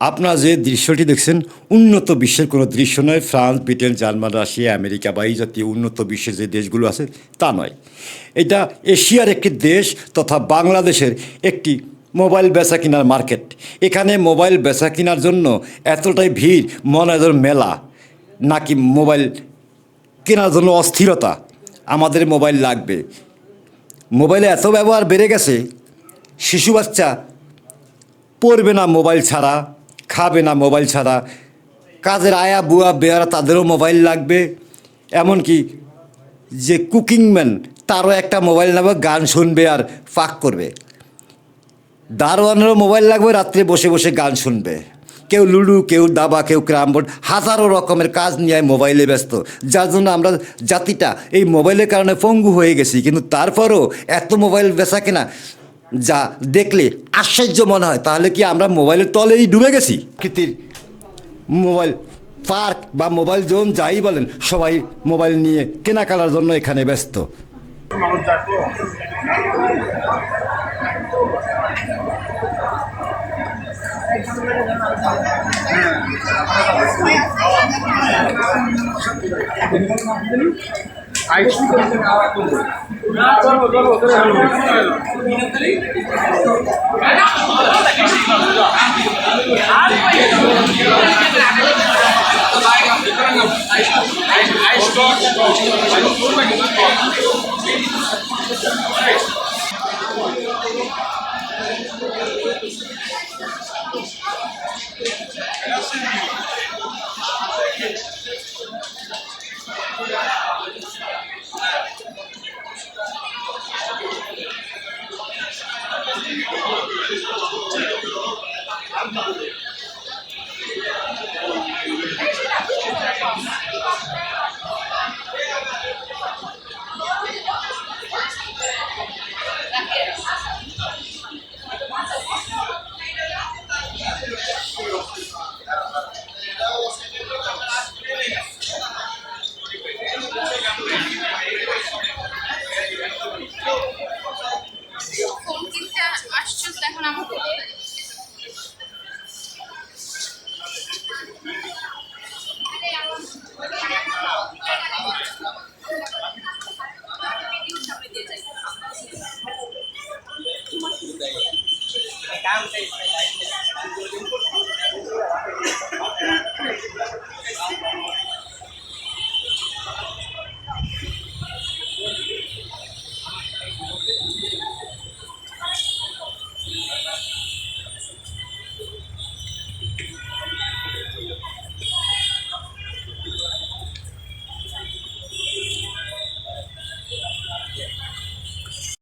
আপনারা যে দৃশ্যটি দেখছেন, উন্নত বিশ্বের কোনো দৃশ্য নয়। France, Britain, German, Russia, America বা এই জাতীয় উন্নত বিশ্বের যে দেশগুলো আছে, তা নয়। এটা এশিয়ার একটি দেশ তথা বাংলাদেশের একটি মোবাইল বেচা কেনার মার্কেট। এখানে মোবাইল বেচা কেনার জন্য এতটাই ভিড়, মনে হয় মেলা, নাকি মোবাইল কেনার জন্য অস্থিরতা। আমাদের মোবাইল লাগবে। মোবাইলে এত ব্যবহার বেড়ে গেছে, শিশু বাচ্চা পড়বে না মোবাইল ছাড়া। খাবে না মোবাইল ছাড়া। কাজের আয়া বুয়া বেয়ারা তাদেরও মোবাইল লাগবে। এমনকি যে কুকিংম্যান তারও একটা মোবাইল নেবে গান শুনবে আর ফাঁক করবে। দারোয়ানেরও মোবাইল লাগবে, রাত্রে বসে বসে গান শুনবে। কেউ লুডু, কেউ দাবা, কেউ ক্রামবোর্ড হাজারো রকমের কাজ নিয়ে মোবাইলে ব্যস্ত। যার জন্য আমরা জাতিটা এই মোবাইলের কারণে পঙ্গু হয়ে গেছি। কিন্তু তারপরও এত মোবাইল বেচা কেনা যা দেখলে আশ্চর্য মনে হয়, তাহলে কি আমরা মোবাইলের তলেই ডুবে গেছি? কৃতির মোবাইল পার্ক বা মোবাইল জোন যাই বলেন, সবাই মোবাইল নিয়ে কেনাকাটার জন্য এখানে ব্যস্ত। আইস আইস Father. ang size